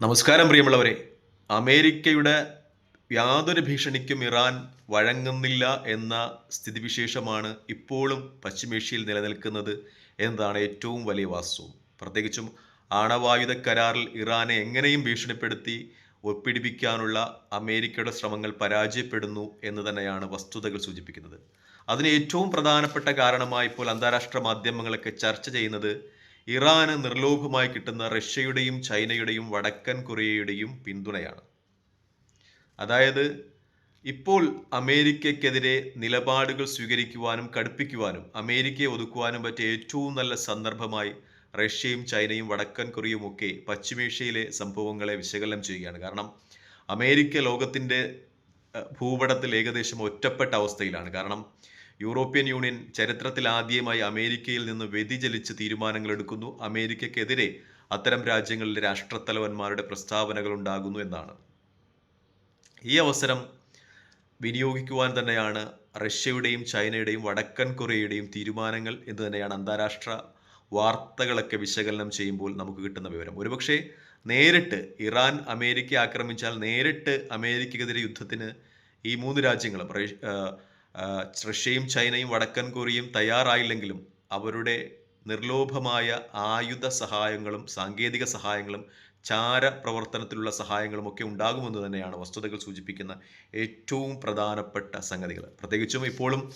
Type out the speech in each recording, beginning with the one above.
നമസ്കാരം പ്രിയമുള്ളവരെ. അമേരിക്കയുടെ യാതൊരു ഭീഷണിക്കും ഇറാൻ വഴങ്ങുന്നില്ല എന്ന സ്ഥിതിവിശേഷമാണ് ഇപ്പോഴും പശ്ചിമേഷ്യയിൽ നിലനിൽക്കുന്നത് എന്നതാണ് ഏറ്റവും വലിയ വാസ്തവം. പ്രത്യേകിച്ചും ആണവായുധ കരാറിൽ ഇറാനെ എങ്ങനെയും ഭീഷണിപ്പെടുത്തി ഒപ്പിടിപ്പിക്കാനുള്ള അമേരിക്കയുടെ ശ്രമങ്ങൾ പരാജയപ്പെടുന്നു എന്ന് തന്നെയാണ് വസ്തുതകൾ സൂചിപ്പിക്കുന്നത്. അതിന് ഏറ്റവും പ്രധാനപ്പെട്ട കാരണമായി ഇപ്പോൾ അന്താരാഷ്ട്ര മാധ്യമങ്ങളൊക്കെ ചർച്ച ചെയ്യുന്നത് ഇറാന് നിർലോഭമായി കിട്ടുന്ന റഷ്യയുടെയും ചൈനയുടെയും വടക്കൻ കൊറിയയുടെയും പിന്തുണയാണ്. അതായത് ഇപ്പോൾ അമേരിക്കയ്ക്കെതിരെ നിലപാടുകൾ സ്വീകരിക്കുവാനും കടുപ്പിക്കുവാനും അമേരിക്കയെ ഒതുക്കുവാനും പറ്റിയ ഏറ്റവും നല്ല സന്ദർഭമായി റഷ്യയും ചൈനയും വടക്കൻ കൊറിയയും ഒക്കെ പശ്ചിമേഷ്യയിലെ സംഭവങ്ങളെ വിശകലനം ചെയ്യുകയാണ്. കാരണം അമേരിക്ക ലോകത്തിന്റെ ഭൂപടത്തിൽ ഏകദേശം ഒറ്റപ്പെട്ട അവസ്ഥയിലാണ്. കാരണം യൂറോപ്യൻ യൂണിയൻ ചരിത്രത്തിൽ ആദ്യമായി അമേരിക്കയിൽ നിന്ന് വ്യതിചലിച്ച് തീരുമാനങ്ങൾ എടുക്കുന്നു. അമേരിക്കക്കെതിരെ അത്തരം രാജ്യങ്ങളിലെ രാഷ്ട്രത്തലവന്മാരുടെ പ്രസ്താവനകൾ ഉണ്ടാകുന്നു എന്നാണ്. ഈ അവസരം വിനിയോഗിക്കുവാൻ തന്നെയാണ് റഷ്യയുടെയും ചൈനയുടെയും വടക്കൻ കൊറിയയുടെയും തീരുമാനങ്ങൾ എന്ന് തന്നെയാണ് അന്താരാഷ്ട്ര വാർത്തകളൊക്കെ വിശകലനം ചെയ്യുമ്പോൾ നമുക്ക് കിട്ടുന്ന വിവരം. ഒരുപക്ഷെ നേരിട്ട് ഇറാൻ അമേരിക്ക ആക്രമിച്ചാൽ നേരിട്ട് അമേരിക്കക്കെതിരെ യുദ്ധത്തിന് ഈ മൂന്ന് രാജ്യങ്ങളും റഷ്യയും ചൈനയും വടക്കൻ കൊറിയയും തയ്യാറായില്ലെങ്കിലും അവരുടെ നിർലോഭമായ ആയുധ സഹായങ്ങളും സാങ്കേതിക സഹായങ്ങളും ചാര പ്രവർത്തനത്തിലുള്ള സഹായങ്ങളും ഒക്കെ ഉണ്ടാകുമെന്ന് തന്നെയാണ് വസ്തുതകൾ സൂചിപ്പിക്കുന്ന ഏറ്റവും പ്രധാനപ്പെട്ട സംഗതികൾ. പ്രത്യേകിച്ചും ഇപ്പോഴും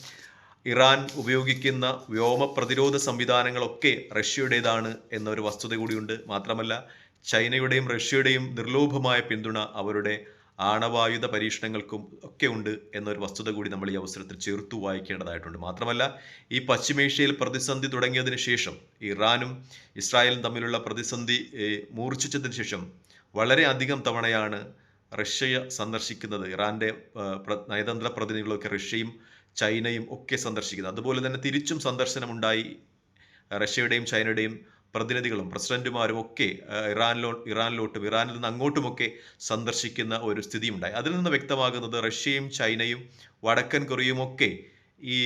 ഇറാൻ ഉപയോഗിക്കുന്ന വ്യോമ പ്രതിരോധ സംവിധാനങ്ങളൊക്കെ റഷ്യയുടേതാണ് എന്നൊരു വസ്തുത കൂടിയുണ്ട്. മാത്രമല്ല ചൈനയുടെയും റഷ്യയുടെയും നിർലോഭമായ പിന്തുണ അവരുടെ ആണവായുധ പരീക്ഷണങ്ങൾക്കും ഒക്കെ ഉണ്ട് എന്നൊരു വസ്തുത കൂടി നമ്മൾ ഈ അവസരത്തിൽ ചേർത്തു വായിക്കേണ്ടതായിട്ടുണ്ട്. മാത്രമല്ല ഈ പശ്ചിമേഷ്യയിൽ പ്രതിസന്ധി തുടങ്ങിയതിന് ശേഷം ഇറാനും ഇസ്രായേലും തമ്മിലുള്ള പ്രതിസന്ധി മൂർച്ഛിച്ചതിന് ശേഷം വളരെ അധികം തവണയാണ് റഷ്യ സന്ദർശിക്കുന്നത്. ഇറാന്റെ നയതന്ത്ര പ്രതിനിധികളൊക്കെ റഷ്യയും ചൈനയും ഒക്കെ സന്ദർശിക്കുന്നത്. അതുപോലെ തന്നെ തിരിച്ചും സന്ദർശനമുണ്ടായി. റഷ്യയുടെയും ചൈനയുടെയും പ്രതിനിധികളും പ്രസിഡന്റുമാരും ഒക്കെ ഇറാനിലോ ഇറാനിലോട്ടും ഇറാനിൽ നിന്ന് അങ്ങോട്ടുമൊക്കെ സന്ദർശിക്കുന്ന ഒരു സ്ഥിതിയുണ്ടായി. അതിൽ നിന്ന് വ്യക്തമാകുന്നത് റഷ്യയും ചൈനയും വടക്കൻ കൊറിയയും ഒക്കെ ഈ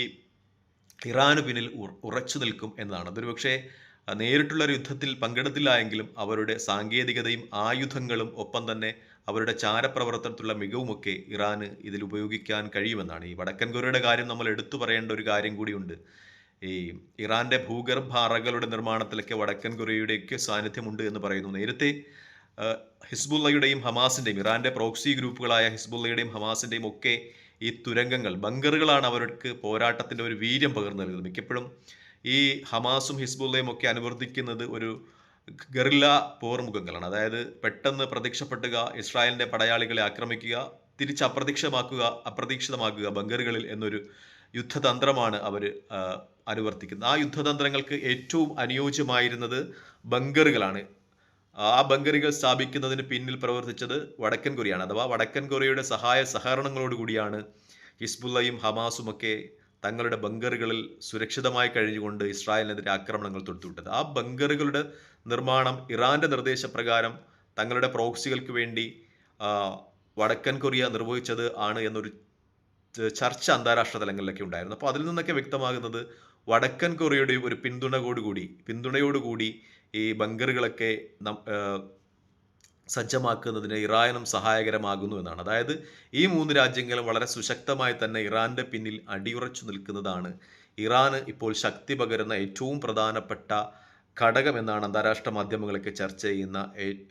ഇറാന് പിന്നിൽ ഉറച്ചു നിൽക്കും എന്നതാണ്. അതൊരു പക്ഷേ നേരിട്ടുള്ള ഒരു യുദ്ധത്തിൽ പങ്കെടുത്തില്ല എങ്കിലും അവരുടെ സാങ്കേതികതയും ആയുധങ്ങളും ഒപ്പം തന്നെ അവരുടെ ചാരപ്രവർത്തനത്തിലുള്ള മികവുമൊക്കെ ഇറാന് ഇതിൽ ഉപയോഗിക്കാൻ കഴിയുമെന്നാണ്. ഈ വടക്കൻ കൊറിയയുടെ കാര്യം നമ്മൾ എടുത്തു പറയേണ്ട ഒരു കാര്യം കൂടിയുണ്ട്. ഈ ഇറാന്റെ ഭൂഗർഭ അറകളുടെ നിർമ്മാണത്തിലൊക്കെ വടക്കൻ കൊറിയയുടെയൊക്കെ സാന്നിധ്യമുണ്ട് എന്ന് പറയുന്നു. നേരത്തെ ഹിസ്ബുള്ളയുടെയും ഹമാസിന്റെയും ഇറാന്റെ പ്രോക്സി ഗ്രൂപ്പുകളായ ഹിസ്ബുള്ളയുടെയും ഹമാസിന്റെയും ഒക്കെ ഈ തുരങ്കങ്ങൾ ബങ്കറുകളാണ് അവർക്ക് പോരാട്ടത്തിന്റെ ഒരു വീര്യം പകർന്നു നൽകുന്നത്. മിക്കപ്പോഴും ഈ ഹമാസും ഹിസ്ബുള്ളയും ഒക്കെ അനുവർത്തിക്കുന്നത് ഒരു ഗറില്ല പോർമുഖങ്ങളാണ്. അതായത് പെട്ടെന്ന് പ്രത്യക്ഷപ്പെട്ടുക ഇസ്രായേലിന്റെ പടയാളികളെ ആക്രമിക്കുക തിരിച്ച് അപ്രതീക്ഷമാക്കുക അപ്രതീക്ഷിതമാക്കുക ബങ്കറുകളിൽ എന്നൊരു യുദ്ധതന്ത്രമാണ് അവർ അനുവർത്തിക്കുന്നത്. ആ യുദ്ധതന്ത്രങ്ങൾക്ക് ഏറ്റവും അനുയോജ്യമായിരുന്നത് ബങ്കറുകളാണ് ആ ബങ്കറുകൾ സ്ഥാപിക്കുന്നതിന് പിന്നിൽ പ്രവർത്തിച്ചത് വടക്കൻ കൊറിയയാണ്. അഥവാ വടക്കൻ കൊറിയയുടെ സഹായ സഹകരണങ്ങളോടുകൂടിയാണ് ഹിസ്ബുല്ലയും ഹമാസും ഒക്കെ തങ്ങളുടെ ബങ്കറുകളിൽ സുരക്ഷിതമായി കഴിഞ്ഞുകൊണ്ട് ഇസ്രായേലിനെതിരെ ആക്രമണങ്ങൾ തൊടുത്തുവിട്ടത്. ആ ബങ്കറുകളുടെ നിർമ്മാണം ഇറാന്റെ നിർദ്ദേശപ്രകാരം തങ്ങളുടെ പ്രോക്സികൾക്ക് വേണ്ടി വടക്കൻ കൊറിയ നിർവഹിച്ചത് ആണ് എന്നൊരു ചർച്ച അന്താരാഷ്ട്ര തലങ്ങളിലൊക്കെ ഉണ്ടായിരുന്നു. അപ്പോൾ അതിൽ നിന്നൊക്കെ വ്യക്തമാകുന്നത് വടക്കൻ കൊറിയയുടെ ഒരു പിന്തുണയോടുകൂടി പിന്തുണയോടുകൂടി ഈ ബങ്കറുകളൊക്കെ സജ്ജമാക്കുന്നതിന് ഇറാനും സഹായകരമാകുന്നു എന്നാണ്. അതായത് ഈ മൂന്ന് രാജ്യങ്ങളും വളരെ സുശക്തമായി തന്നെ ഇറാന്റെ പിന്നിൽ അടിയുറച്ചു നിൽക്കുന്നതാണ്. ഇറാന് ഇപ്പോൾ ശക്തി പകരുന്ന ഏറ്റവും പ്രധാനപ്പെട്ട ഘടകം എന്നാണ് അന്താരാഷ്ട്ര മാധ്യമങ്ങളൊക്കെ ചർച്ച ചെയ്യുന്ന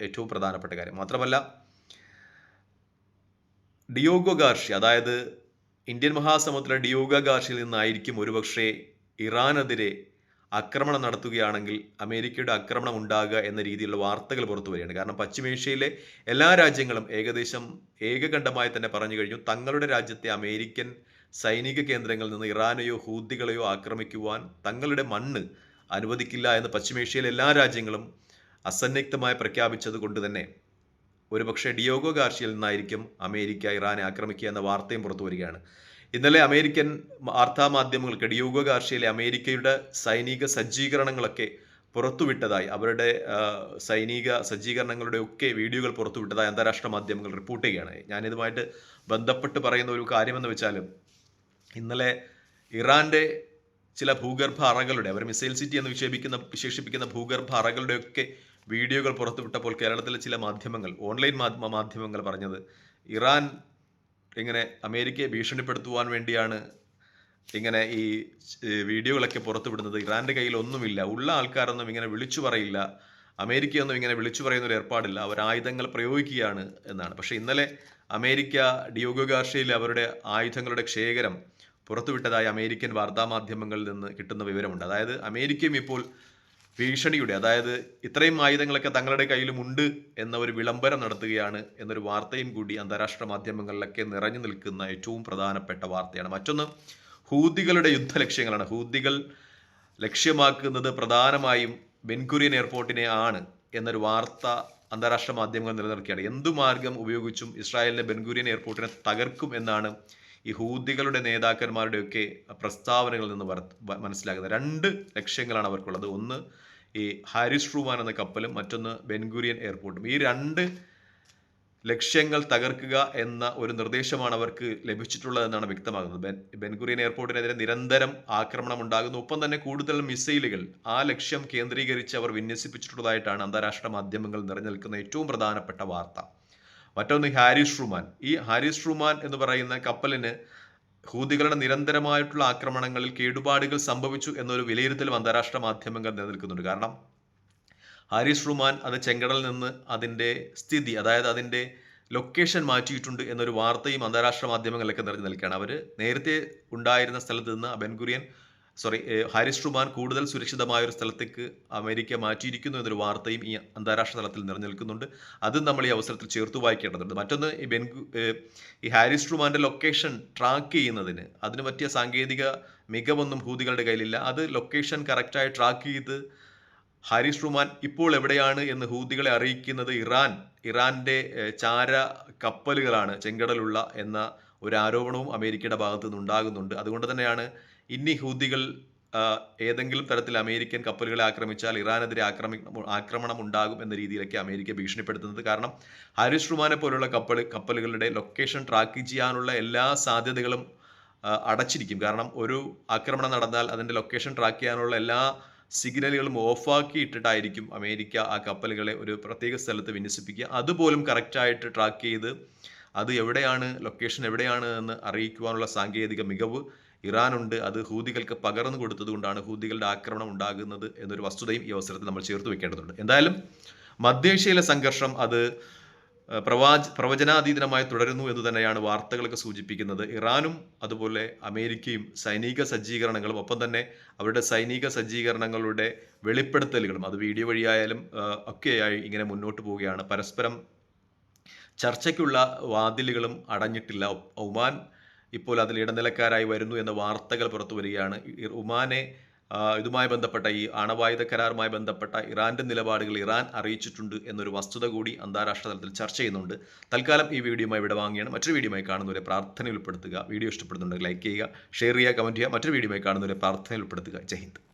ഏറ്റവും പ്രധാനപ്പെട്ട കാര്യം. മാത്രമല്ല ഡിയോഗോ ഗാർഷി അതായത് ഇന്ത്യൻ മഹാസമുദ്ര ഡിയോഗ ഗാർഷിയിൽ നിന്നായിരിക്കും ഒരുപക്ഷെ ഇറാനെതിരെ ആക്രമണം നടത്തുകയാണെങ്കിൽ അമേരിക്കയുടെ ആക്രമണം ഉണ്ടാകുക എന്ന രീതിയിലുള്ള വാർത്തകൾ പുറത്തു വരികയാണ്. കാരണം പശ്ചിമേഷ്യയിലെ എല്ലാ രാജ്യങ്ങളും ഏകദേശം ഏകകണ്ഠമായി തന്നെ പറഞ്ഞു കഴിഞ്ഞു. തങ്ങളുടെ രാജ്യത്തെ അമേരിക്കൻ സൈനിക കേന്ദ്രങ്ങളിൽ നിന്ന് ഇറാനെയോ ഹൂദികളെയോ ആക്രമിക്കുവാൻ തങ്ങളുടെ മണ്ണ് അനുവദിക്കില്ല എന്ന് പശ്ചിമേഷ്യയിലെ എല്ലാ രാജ്യങ്ങളും അസന്നിഗ്ധമായി പ്രഖ്യാപിച്ചത് കൊണ്ട് തന്നെ ഒരുപക്ഷെ ഡിയോഗോ ഗാർഷ്യയിൽ നിന്നായിരിക്കും അമേരിക്ക ഇറാനെ ആക്രമിക്കുക എന്ന വാർത്തയും പുറത്തു വരികയാണ്. ഇന്നലെ അമേരിക്കൻ വാർത്താ മാധ്യമങ്ങൾ ഡിയോഗോ ഗാർഷ്യയിലെ അമേരിക്കയുടെ സൈനിക സജ്ജീകരണങ്ങളൊക്കെ പുറത്തുവിട്ടതായി. അവരുടെ സൈനിക സജ്ജീകരണങ്ങളുടെ ഒക്കെ വീഡിയോകൾ പുറത്തുവിട്ടതായി അന്താരാഷ്ട്ര മാധ്യമങ്ങൾ റിപ്പോർട്ട് ചെയ്യുകയാണ്. ഞാനിതുമായിട്ട് ബന്ധപ്പെട്ട് പറയുന്ന ഒരു കാര്യമെന്ന് വെച്ചാലും ഇന്നലെ ഇറാന്റെ ചില ഭൂഗർഭ അറകളുടെ അവർ മിസൈൽ സിറ്റി എന്ന് വിക്ഷേപിക്കുന്ന വിശേഷിപ്പിക്കുന്ന ഭൂഗർഭ അറകളുടെയൊക്കെ വീഡിയോകൾ പുറത്തുവിട്ടപ്പോൾ കേരളത്തിലെ ചില മാധ്യമങ്ങൾ ഓൺലൈൻ മാധ്യമ മാധ്യമങ്ങൾ പറഞ്ഞത് ഇറാൻ ഇങ്ങനെ അമേരിക്കയെ ഭീഷണിപ്പെടുത്തുവാൻ വേണ്ടിയാണ് ഇങ്ങനെ ഈ വീഡിയോകളൊക്കെ പുറത്തുവിടുന്നത്. ഇറാന്റെ കയ്യിൽ ഒന്നുമില്ല. ഉള്ള ആൾക്കാരൊന്നും ഇങ്ങനെ വിളിച്ചു പറയില്ല. അമേരിക്കയൊന്നും ഇങ്ങനെ വിളിച്ചു പറയുന്ന ഒരു ഏർപ്പാടില്ല. അവർ ആയുധങ്ങൾ പ്രയോഗിക്കുകയാണ് എന്നാണ്. പക്ഷേ ഇന്നലെ അമേരിക്ക ഡിയോഗോ ഗാർഷയിൽ അവരുടെ ആയുധങ്ങളുടെ ശേഖരം പുറത്തുവിട്ടതായി അമേരിക്കൻ വാർത്താമാധ്യമങ്ങളിൽ നിന്ന് കിട്ടുന്ന വിവരമുണ്ട്. അതായത് അമേരിക്കയും ഇപ്പോൾ ഭീഷണിയുടെ അതായത് ഇത്രയും ആയുധങ്ങളൊക്കെ തങ്ങളുടെ കയ്യിലുമുണ്ട് എന്ന ഒരു വിളംബരം നടത്തുകയാണ് എന്നൊരു വാർത്തയും കൂടി അന്താരാഷ്ട്ര മാധ്യമങ്ങളിലൊക്കെ നിറഞ്ഞു നിൽക്കുന്ന ഏറ്റവും പ്രധാനപ്പെട്ട വാർത്തയാണ്. മറ്റൊന്ന് ഹൂദികളുടെ ഹൂതികളുടെ യുദ്ധലക്ഷ്യങ്ങളാണ്. ഹൂതികൾ ലക്ഷ്യമാക്കുന്നത് പ്രധാനമായും ബെൻകുരിയൻ എയർപോർട്ടിനെ ആണ് എന്നൊരു വാർത്ത അന്താരാഷ്ട്ര മാധ്യമങ്ങൾ നിലനിർത്തിയാണ്. എന്തു മാർഗം ഉപയോഗിച്ചും ഇസ്രായേലിന്റെ ബെൻകുരിയൻ എയർപോർട്ടിനെ തകർക്കും എന്നാണ് ഈ ഹൂദികളുടെ നേതാക്കന്മാരുടെയൊക്കെ പ്രസ്താവനകളിൽ നിന്ന് മനസ്സിലാക്കുന്ന രണ്ട് ലക്ഷ്യങ്ങളാണ് അവർക്കുള്ളത്. ഒന്ന് ഈ ഹാരിസ് ട്രൂമാൻ എന്ന കപ്പലും മറ്റൊന്ന് ബെൻഗുരിയൻ എയർപോർട്ടും. ഈ രണ്ട് ലക്ഷ്യങ്ങൾ തകർക്കുക എന്ന ഒരു നിർദ്ദേശമാണ് അവർക്ക് ലഭിച്ചിട്ടുള്ളതെന്നാണ് വ്യക്തമാകുന്നത്. ബെൻ ബെൻഗുറിയൻ എയർപോർട്ടിനെതിരെ നിരന്തരം ആക്രമണം ഉണ്ടാകുന്നു. ഒപ്പം തന്നെ കൂടുതൽ മിസൈലുകൾ ആ ലക്ഷ്യം കേന്ദ്രീകരിച്ച് അവർ വിന്യസിപ്പിച്ചിട്ടുള്ളതായിട്ടാണ് അന്താരാഷ്ട്ര മാധ്യമങ്ങൾ നിറഞ്ഞു നിൽക്കുന്ന ഏറ്റവും പ്രധാനപ്പെട്ട വാർത്ത. മറ്റൊന്ന് ഹാരിസ് ട്രൂമാൻ. ഈ ഹാരിസ് ട്രൂമാൻ എന്ന് പറയുന്ന കപ്പലിന് ഹൂതികളുടെ നിരന്തരമായിട്ടുള്ള ആക്രമണങ്ങളിൽ കേടുപാടുകൾ സംഭവിച്ചു എന്നൊരു വിലയിരുത്തലും അന്താരാഷ്ട്ര മാധ്യമങ്ങൾ നിലനിൽക്കുന്നുണ്ട്. കാരണം ഹാരിസ് റുമാൻ അത് ചെങ്കടലിൽ നിന്ന് അതിന്റെ സ്ഥിതി അതായത് അതിന്റെ ലൊക്കേഷൻ മാറ്റിയിട്ടുണ്ട് എന്നൊരു വാർത്തയും അന്താരാഷ്ട്ര മാധ്യമങ്ങളിലൊക്കെ നിറഞ്ഞു നിൽക്കുകയാണ്. അവർ നേരത്തെ ഉണ്ടായിരുന്ന സ്ഥലത്ത് നിന്ന് ബെൻഗുറിയൻ സോറി ഹാരിസ് ട്രുമാൻ കൂടുതൽ സുരക്ഷിതമായ ഒരു സ്ഥലത്തേക്ക് അമേരിക്ക മാറ്റിയിരിക്കുന്നു എന്നൊരു വാർത്തയും ഈ അന്താരാഷ്ട്ര തലത്തിൽ നിലനിൽക്കുന്നുണ്ട് നിൽക്കുന്നുണ്ട് അതും നമ്മൾ ഈ അവസരത്തിൽ ചേർത്ത് വായിക്കേണ്ടതുണ്ട്. മറ്റൊന്ന് ഈ ബെൻഗു ഈ ഹാരിസ് ട്രുമാന്റെ ലൊക്കേഷൻ ട്രാക്ക് ചെയ്യുന്നതിന് അതിന് പറ്റിയ സാങ്കേതിക മികവൊന്നും ഹൂതികളുടെ കയ്യിലില്ല. അത് ലൊക്കേഷൻ കറക്റ്റായി ട്രാക്ക് ചെയ്ത് ഹാരിസ് റുമാൻ ഇപ്പോൾ എവിടെയാണ് എന്ന് ഹൂതികളെ അറിയിക്കുന്നത് ഇറാൻ ഇറാന്റെ ചാര കപ്പലുകളാണ് ചെങ്കടലുള്ള എന്ന ഒരു ആരോപണവും അമേരിക്കയുടെ ഭാഗത്തു നിന്ന് ഉണ്ടാകുന്നുണ്ട്. അതുകൊണ്ട് തന്നെയാണ് ഇനി ഹൂതികൾ ഏതെങ്കിലും തരത്തിൽ അമേരിക്കൻ കപ്പലുകളെ ആക്രമിച്ചാൽ ഇറാനെതിരെ ആക്രമി ആക്രമണം ഉണ്ടാകും എന്ന രീതിയിലൊക്കെ അമേരിക്ക ഭീഷണിപ്പെടുത്തുന്നത്. കാരണം ഹാരിസ് റുമാനെ പോലുള്ള കപ്പൽ കപ്പലുകളുടെ ലൊക്കേഷൻ ട്രാക്ക് ചെയ്യാനുള്ള എല്ലാ സാധ്യതകളും അടച്ചിരിക്കും. കാരണം ഒരു ആക്രമണം നടന്നാൽ അതിന്റെ ലൊക്കേഷൻ ട്രാക്ക് ചെയ്യാനുള്ള എല്ലാ സിഗ്നലുകളും ഓഫാക്കി ഇട്ടിട്ടായിരിക്കും അമേരിക്ക ആ കപ്പലുകളെ ഒരു പ്രത്യേക സ്ഥലത്ത് വിന്യസിപ്പിക്കുക. അതുപോലും കറക്റ്റായിട്ട് ട്രാക്ക് ചെയ്ത് അത് എവിടെയാണ് ലൊക്കേഷൻ എവിടെയാണ് എന്ന് അറിയിക്കുവാനുള്ള സാങ്കേതിക മികവ് ഇറാനുണ്ട്. അത് ഹൂതികൾക്ക് പകർന്നു കൊടുത്തതുകൊണ്ടാണ് ഹൂതികളുടെ ആക്രമണം ഉണ്ടാകുന്നത് എന്നൊരു വസ്തുതയും ഈ അവസരത്തിൽ നമ്മൾ ചേർത്ത് വെക്കേണ്ടതുണ്ട്. എന്തായാലും മധ്യേഷ്യയിലെ സംഘർഷം അത് പ്രവാച പ്രവചനാതീതമായി തുടരുന്നു എന്ന് തന്നെയാണ് വാർത്തകളൊക്കെ സൂചിപ്പിക്കുന്നത്. ഇറാനും അതുപോലെ അമേരിക്കയും സൈനിക സജ്ജീകരണങ്ങളും ഒപ്പം തന്നെ അവരുടെ സൈനിക സജ്ജീകരണങ്ങളുടെ വെളിപ്പെടുത്തലുകളും അത് വീഡിയോ വഴിയായാലും ഒക്കെയായി ഇങ്ങനെ മുന്നോട്ട് പോവുകയാണ്. പരസ്പരം ചർച്ചയ്ക്കുള്ള വാതിലുകളും അടഞ്ഞിട്ടില്ല. ഒമാൻ ഇപ്പോൾ അതിൽ ഇടനിലക്കാരായി വരുന്നു എന്ന വാർത്തകൾ പുറത്തു വരികയാണ്. ഒമാനെ ഇതുമായി ബന്ധപ്പെട്ട ഈ ആണവായുധ കരാറുമായി ബന്ധപ്പെട്ട ഇറാന്റെ നിലപാടുകൾ ഇറാൻ അറിയിച്ചിട്ടുണ്ട് എന്നൊരു വസ്തുത കൂടി അന്താരാഷ്ട്ര തലത്തിൽ ചർച്ച ചെയ്യുന്നുണ്ട്. തൽക്കാലം ഈ വീഡിയോയുമായി ഇവിടെ വാങ്ങിയാണ് മറ്റൊരു വീഡിയോയുമായി കാണുന്നവരെ പ്രാർത്ഥനയിൽ ഉൾപ്പെടുത്തുക. വീഡിയോ ഇഷ്ടപ്പെടുന്നുണ്ടെങ്കിൽ ലൈക്ക് ചെയ്യുക ഷെയർ ചെയ്യുക കമന്റ് ചെയ്യുക. മറ്റൊരു വീഡിയോയുമായി കാണുന്നവരെ പ്രാർത്ഥനയിൽ ഉൾപ്പെടുത്തുക. ജയ് ഹിന്ദ്.